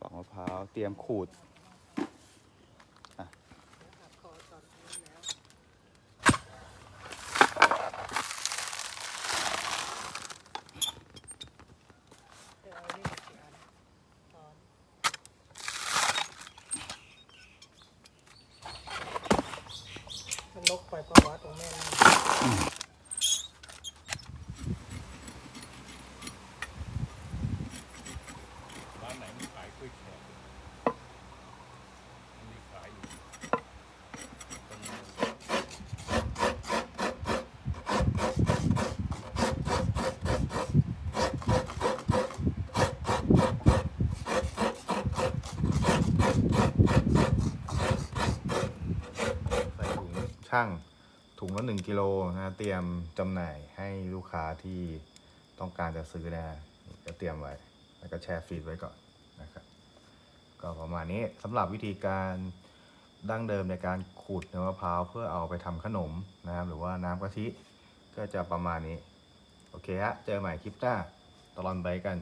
ปอกมะพร้าวเตรียมขูดหักคอตอนนี้แล้วเดี๋ยวเอานี่มาเขียนตอนมันลกไปเพระว่าตรงแม่นั่น ร้านไหนมันขายกล้วยแขกมันมีขายอยู่ตรงนั้น ใส่ถุง ช่างถุงละหนึ่งกิโลนะเตรียมจำหน่ายให้ลูกค้าที่ต้องการจะซื้อนะก็เตรียมไว้ แล้วก็แช่ฟรีซไว้ก่อนนะครับ ก็ประมาณนี้สำหรับวิธีการดั้งเดิมในการขูดเนื้อมะพร้าวเพื่อเอาไปทำขนมนะครับ หรือว่าน้ำกะทิก็จะประมาณนี้ โอเคฮะ เจอใหม่คลิปหน้าตลอดไปกัน